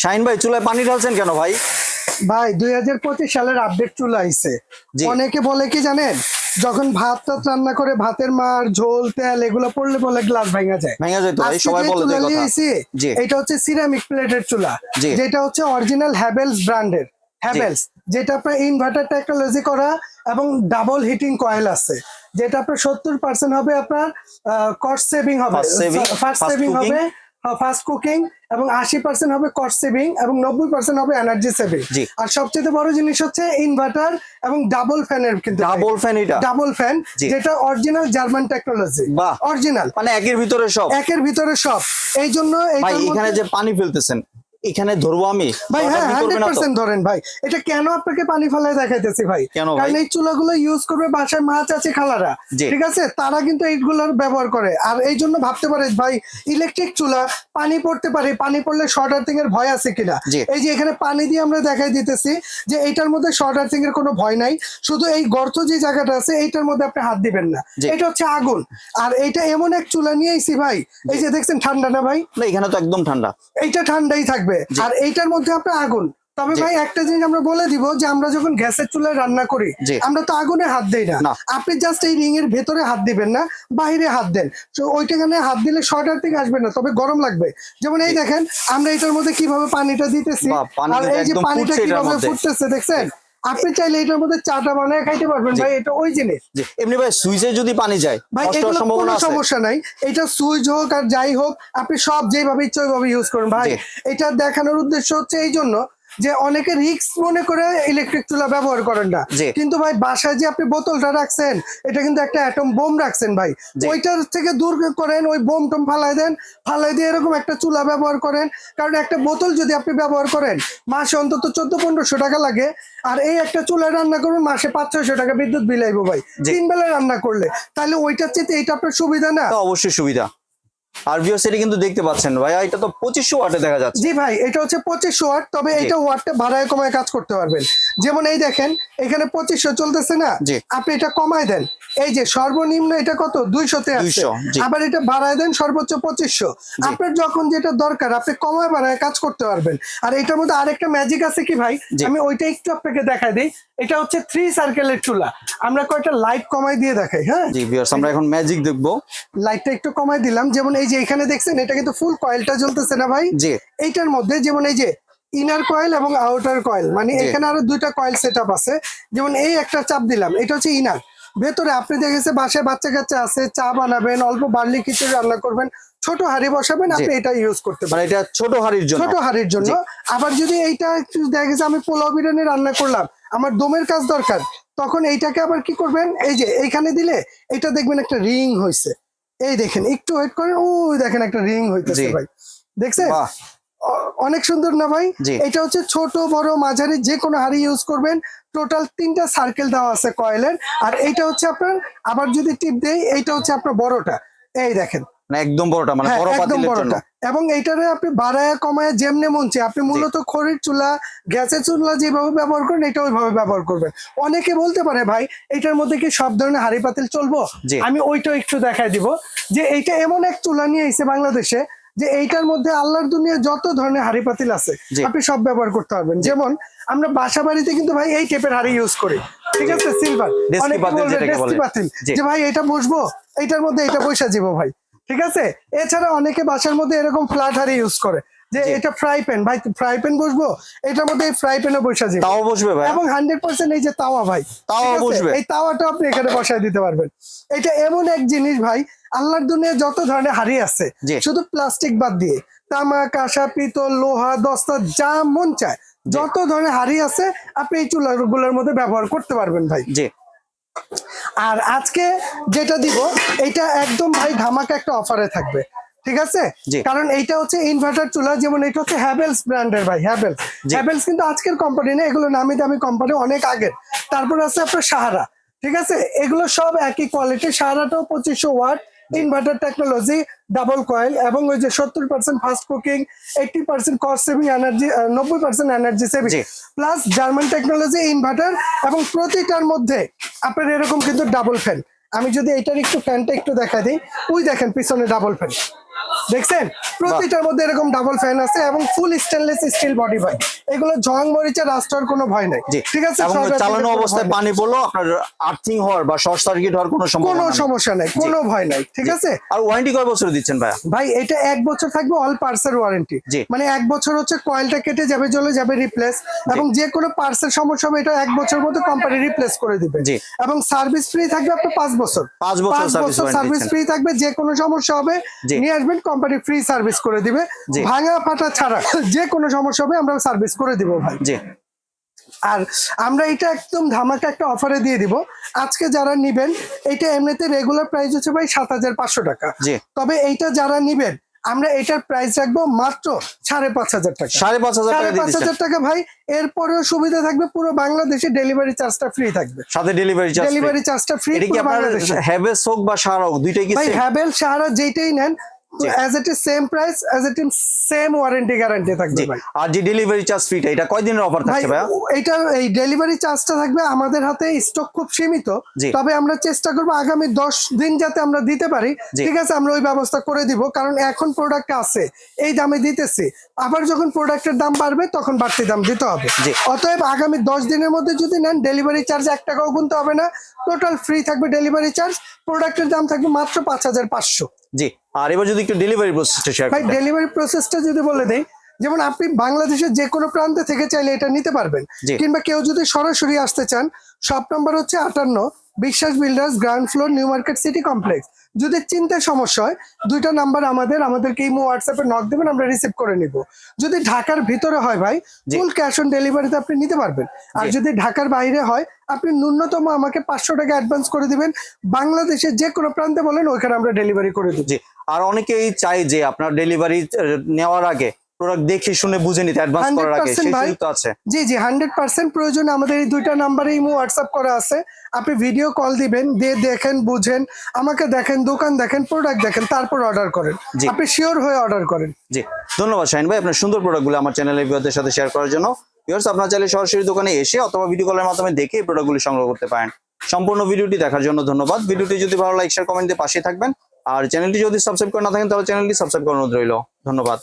শাহিন ভাই চুলায় পানি ঢালছেন কেন ভাই? ভাই দুই হাজার পঁচিশ সালের আপডেট চলে আইছে। অনেকে বলে কি জানেন যখন ভাত টাত রান্না করে ভাতের মার ঝোল তেল এগুলো পড়লে বলে গ্লাস ভাঙা যায়। ভেঙে যেত ভাই আজকে সবাই বলে যে কথা। এটা হচ্ছে সিরামিক প্লেটের চুলা। যেটা হচ্ছে অরিজিনাল হ্যাভেলস ব্র্যান্ডের হ্যাভেলস যেটা আপনার ইনভার্টার টেকনোলজি করা এবং ডাবল হিটিং কয়েল আছে যেটা আপনার সত্তর পার্সেন্ট হবে আপনার কস্ট সেভিং হবে ফাস্ট সেভিং হবে ফাস্ট কুকিং এবং আশি পার্সেন্ট হবে কস্ট সেভিং এবং নব্বই পার্সেন্ট হবে এনার্জি সেভিং আর সবচেয়ে বড় জিনিস হচ্ছে ইনভার্টার এবং ডাবল ফ্যানের কিন্তু ডাবল ফ্যান এটা। Double fan. যেটা অরিজিনাল জার্মান টেকনোলজি। অরিজিনাল মানে একের ভিতরে সব। একের ভিতরে সব। এই জন্য এখানে যে পানি ফেলতেছেন এখানে ধরবো আমি? ভাই হ্যাঁ হান্ড্রেড পার্সেন্ট ধরেন ভাই। এটা কেন আপনাকে পানি ফেলায় দেখাইতেছি ভাই? কারণ এই চুলাগুলো ইউজ করবে বাসায় মাছ আছে খালারা। ঠিক আছে? তারা কিন্তু এইগুলোর ব্যবহার করে। আর এই জন্য ভাবতে পারে ভাই ইলেকট্রিক চুলা পানি পড়তে পারে। পানি পড়লে শর্ট আর্থিং এর ভয় আছে কিনা? এই যে এখানে পানি দিয়ে আমরা দেখাই দিতেছি যে এইটার মধ্যে শর্ট আর্থিং এর কোনো ভয় নাই। শুধু এই গর্ত যে জায়গাটা আছে এইটার মধ্যে আপনি হাত দিবেন না। এটা হচ্ছে আগুন। আর এইটা এমন এক চুলা নিয়ে আইছি ভাই। এই যে দেখছেন ঠান্ডা না ভাই? না এখানে তো একদম ঠান্ডা। এইটা ঠান্ডাই থাকবে। জি। আর এইটার মধ্যে আপনার আগুন। তবে ভাই একটা জিনিস আমরা বলে দিব যে আমরা যখন গ্যাসের চুলায় রান্না করি আমরা তো আগুনে হাত দেই না। আপনি জাস্ট এই রিং এর ভেতরে হাত দিবেন না বাইরে হাত দেন। তো ওইটাখানে হাত দিলে শর্ট থেকে আসবে না তবে গরম লাগবে। যেমন এই দেখেন আমরা এটার মধ্যে কীভাবে পানিটা দিতেছি আর এই যে পানিটা কীভাবে ফুটতেছে দেখছেন? আপনি চাইলে এটার মধ্যে চাটা বানায় খাইতে পারবেন ভাই এটা ওই জিনিস এমনি ভাই সুইচে যদি পানি যায় ভাই কোনো সমস্যা নাই। এটা সুইচ হোক আর যাই হোক আপনি সব যেভাবে ইচ্ছে ওইভাবে ইউজ করেন। ভাই এটা দেখানোর উদ্দেশ্য হচ্ছে এই জন্য যে অনেকে রিক্স মনে করে ইলেকট্রিক চুলা ব্যবহার করেন না। কিন্তু ভাই বাসায় যে আপনি বোতলটা রাখছেন এটা কিন্তু একটা অ্যাটম বোম রাখছেন ভাই। ওইটার থেকে দূর করেন ওই বোম টম ফালাই দেন ফালাই দিয়ে এরকম একটা চুলা ব্যবহার করেন। কারণ একটা বোতল যদি আপনি ব্যবহার করেন মাসে অন্তত চোদ্দ পনেরোশো টাকা লাগে। আর এই একটা চুলা রান্না করুন মাসে পাঁচ ছয়শো টাকা বিদ্যুৎ বিল আইবো ভাই। তিন বেলা রান্না করলে। তাহলে ওইটার চেয়ে এইটা আপনার সুবিধা না? অবশ্যই সুবিধা। আর ভিও সেটি কিন্তু দেখতে পাচ্ছেন। ভাই এটা তো পঁচিশশো ওয়াটে দেখা যাচ্ছে। জি ভাই এটা হচ্ছে পঁচিশশো ওয়াট তবে। এটা ওয়াটটা ভাড়ায় কমায় কাজ করতে পারবেন। যেমন এই দেখেন এখানে পঁচিশশো চলতেছে না? আপনি এটা কমায় দেন। এই যে সর্বনিম্ন এটা কত? দুইশোতে আছে। আবার এটা ভাড়ায় দেন সর্বোচ্চ পঁচিশশো। আপনার যখন যেটা দরকার আপনি কমায় বাড়ায় কাজ করতে পারবেন। আর এটার মধ্যে আরেকটা ম্যাজিক আছে কি ভাই। আমি ওইটা একটু আপনাকে দেখাই দিই। এটা হচ্ছে থ্রি সার্কেলের চুলা। আমরা কয়েকটা লাইট কমাই দিয়ে দেখাই হ্যাঁ? জি ভিউয়ার্স আমরা এখন ম্যাজিক দেখব। লাইটটা একটু কমাই দিলাম। যেমন এই যে এখানে দেখছেন এটা কিন্তু ফুল কয়েলটা জ্বলতেছে না ভাই? জি। এইটার মধ্যে যেমন এই যে ইনার কয়েল এবং আউটার কয়েল মানে এখানে আরও দুইটা কয়েল সেট আছে। যেমন এই একটা চাপ দিলাম এটা হচ্ছে ইনার ভেতরে আপনি দেখেছে বাসায় বাচ্চা কাচ্চা আছে চা বানাবেন অল্প বার্লি খিচুড়ি রান্না করবেন ছোট হাঁড়ি বসাবেন আপনি এটা ইউজ করতে মানে পারেন এটা ছোট হাড়ির জন্য। ছোট হাঁড়ির জন্য। আবার যদি এইটা একটু দেখা গেছে আমি পোলাও বিরিয়ানি রান্না করলাম আমার দমের কাজ দরকার। তখন এইটাকে আবার কি করবেন? এই যে এইখানে দিলে এটা দেখবেন একটা রিং হয়েছে এই দেখেন একটু ওয়েট করেন ওই দেখেন একটা রিং হইতেছে। ভাই। দেখছেন? অনেক সুন্দর না ভাই? এটা হচ্ছে ছোট বড় মাঝারি যে কোনো হাড়ি ইউজ করবেন। টোটাল তিনটা সার্কেল দেওয়া আছে কয়েলের আর এইটা হচ্ছে আপনার আবার যদি টিপ দেই এইটা হচ্ছে আপনার বড়টা। এই দেখেন মানে একদম বড়টা মানে হ্যাঁ, বড় পাতিলের জন্য। এবং এইটারে আপনি বাড়ায় কমায় যেমনে মন চায় আপনি মূলত খড়ির চুলা গ্যাসের চুলা যেভাবে ব্যবহার করেন এটা ওইভাবে ব্যবহার করবেন। অনেকে বলতে পারে ভাই এটার মধ্যে কি সব ধরনের হাড়ি পাতিল চলবো? আমি ওইটা একটু দেখাই দিব যে এইটা এমন এক চুলা নিয়ে এসে বাংলাদেশে যে এইটার মধ্যে আল্লাহর দুনিয়া যত ধরনের হাড়ি পাতিল আছে আপনি সব ব্যবহার করতে পারবেন। যেমন আমরা বাসা বাড়িতে কিন্তু ভাই এই টাইপের হাড়ি ইউজ করি। ঠিক আছে সিলভার অনেকে পাতিল। যে ভাই এটা বসবো এইটার মধ্যে এটা বসা যাব ভাই। ঠিক আছে? এছাড়া অনেকে বাসার মধ্যে এরকম ফ্ল্যাট হাড়ি ইউজ করে যে এটা ফ্রাই প্যান ভাই ফ্রাই প্যান বসবো? এটার মধ্যে ফ্রাই প্যানও বসা যাবে। তাও বসবে ভাই। এবং হান্ড্রেড পার্সেন্ট এই যে তাওয়া ভাই তাওয়া বসবে। এই তাওয়াটা আপনি এখানে বসায় দিতে পারবেন। এটা এমন এক জিনিস ভাই আল্লাহর দুনিয়া যত ধরনের হাড়ি আছে শুধু প্লাস্টিক বাদ দিয়ে তামা কাঁসা পিতল লোহা দস্তা যা মন চায় যত ধরনের হাড়ি আছে আপনি এই চুলাগুলোর মধ্যে ব্যবহার করতে পারবেন ভাই। জি। আর আজকে যেটা দিব এটা একদম ভাই ধামাকা একটা অফারে থাকবে। ঠিক আছে? কারণ এইটা হচ্ছে ইনভার্টার চুলা যেমন এটা হচ্ছে হ্যাভেলস ব্র্যান্ডের ভাই হ্যাভেলস। হ্যাভেলস কিন্তু আজকের কোম্পানি না এগুলো নামি দামি কোম্পানি অনেক আগের। তারপর আছে আপনার সাহারা। ঠিক আছে? এগুলো সব একই কোয়ালিটি সাহারাটাও পঁচিশশো watt inverter technology double coil এবং ওই যে সত্তর percent fast cooking eighty percent cost saving energy নব্বই percent energy saving plus German technology inverter এবং প্রতিটার মধ্যে আপনার এরকম কিন্তু ডাবল ফ্যান আমি যদি এটার একটু ফ্যানটা একটু দেখা দিই ওই দেখেন পিছনে ডাবল ফ্যান দেখছেন? প্রতিটার মধ্যে এরকম ডাবল ফ্যান আছে এবং ফুল স্টেনলেস স্টিল বডি ভাই এগুলো জং মরিচা রাস্টার কোনো ভয় নাই। ঠিক আছে? চালানো অবস্থায় পানি পড়ল আপনার আর্থিং হওয়ার বা শর্ট সার্কিট হওয়ার কোনো কোনো। সমস্যা নাই। কোনো ভয় নাই। ঠিক আছে? আর ওয়ারেন্টি কয় বছর দিচ্ছেন ভাইয়া? ভাই এটা এক বছর থাকবে অল পার্সের ওয়ারেন্টি মানে এক বছর হচ্ছে কয়েলটা কেটে যাবে চলে যাবে রিপ্লেস এবং যে কোনো পার্সের সমস্যা হবে এটা এক বছর মধ্যে কোম্পানি রিপ্লেস করে দিবে। জি। এবং সার্ভিস ফ্রি থাকবে আপনার পাঁচ বছর। পাঁচ বছর সার্ভিস ফ্রি থাকবে যে কোনো সমস্যা হবে। নিয়ে আসবেন কোম্পানি ফ্রি সার্ভিস করে দিবে। ভাঙা ফাটা ছাড়া যে কোনো সমস্যা হবে আমরা সার্ভিস করে দিব ভাই। জি। আর আমরা এটা একদম ধামাকা একটা অফারে দিয়ে দিব। আজকে যারা নিবেন এটা এমনিতে রেগুলার প্রাইস হচ্ছে ভাই সাত হাজার পাঁচশো টাকা। জি। তবে এইটা যারা নিবেন আমরা এটার প্রাইস রাখব মাত্র সাড়ে পাঁচ হাজার টাকা। সাড়ে পাঁচ হাজার সাড়ে পাঁচ হাজার টাকা ভাই এরপরেও সুবিধা থাকবে পুরো বাংলাদেশে ডেলিভারি চার্জটা ফ্রি থাকবে। সাথে ডেলিভারি চার্জ ডেলিভারি চার্জটা ফ্রি পুরো বাংলাদেশে। হোক বা সারা হোক দুইটাই কি ভাই হ্যাভেল সাহারা যেটাই নেন। As it is same price as it is same warranty guarantee থাকবে ভাই। আর যে ডেলিভারি চার্জ ফ্রিটা এটা কয়দিনের অফার ভাই থাকছে ভাইয়া? এটা এই ডেলিভারি চার্জটা থাকবে আমাদের হাতে স্টক খুব সীমিত। তবে আমরা চেষ্টা করব আগামী দশ দিন যাতে আমরা দিতে পারি। ঠিক আছে আমরা ওই ব্যবস্থা করে দিব কারণ এখন প্রোডাক্ট আছে এই দামে দিতেছি। আবার যখন প্রোডাক্টের দাম বাড়বে তখন বাড়তি দাম দিতে হবে। অতএব আগামী দশ দিনের মধ্যে যদি নেন ডেলিভারি চার্জ এক টাকাও গুনতে হবে না। টোটাল ফ্রি থাকবে ডেলিভারি চার্জ প্রোডাক্টের দাম থাকবে মাত্র পাঁচ হাজার পাঁচশো। জি। আর এবার যদি একটু ডেলিভারি প্রসেসটা শেয়ার ভাই ডেলিভারি প্রসেসটা যদি বলে দেই যেমন আপনি বাংলাদেশের যে কোনো প্রান্তে থেকে চাইলে এটা নিতে পারবেন। কিংবা কেউ যদি সরাসরি আসতে চান শপ নাম্বার হচ্ছে আটান্ন Biswas builders ground floor new market city complex যদি চিন্তার সমস্যা হয় দুইটা নাম্বার আমাদের আমাদেরকে ইমো হোয়াটসঅ্যাপে নক দেবেন আমরা রিসিভ করে নিব। যদি ঢাকার ভিতরে হয় ভাই। ফুল ক্যাশ অন ডেলিভারিতে আপনি নিতে পারবেন। আর যদি ঢাকার বাইরে হয় আপনি ন্যূনতম আমাকে পাঁচশো টাকা অ্যাডভান্স করে দিবেন। বাংলাদেশের যে কোনো প্রান্তে বলেন ওইখানে আমরা ডেলিভারি করে জি। আর অনেকেই চাই যে আপনার ডেলিভারি নেওয়ার আগে প্রোডাক্ট দেখে শুনে বুঝে নিতে অ্যাডভান্স করার আগে সেই সুযোগ আছে। জি জি হান্ড্রেড পার্সেন্ট প্রয়োজন আমাদের এই দুইটা নাম্বারে ইমো হোয়াটসঅ্যাপ করা আছে। আপনি ভিডিও কল দিবেন দিয়ে দেখেন বুঝেন আমাকে দেখেন দোকান দেখেন প্রোডাক্ট দেখেন তারপর অর্ডার করেন। আপনি শিওর হয়ে অর্ডার করেন। জি। ধন্যবাদ শাহিন ভাই আপনার সুন্দর প্রোডাক্টগুলো আমার চ্যানেলের ভিউয়ারদের সাথে শেয়ার করার জন্য। ভিউয়ার্স আপনার চাইলে সরাসরি দোকানে এসে অথবা ভিডিও কলের মাধ্যমে দেখে এই প্রোডাক্টগুলি সংগ্রহ করতে পারেন। সম্পূর্ণ ভিডিওটি দেখার জন্য ধন্যবাদ। ভিডিওটি যদি ভালো লাইক শেয়ার কমেন্ট দিয়ে পাশে থাকবেন। আর চ্যানেলটি যদি সাবস্ক্রাইব করে না থাকেন তাহলে চ্যানেলটি সাবস্ক্রাইব করানো রইল। ধন্যবাদ।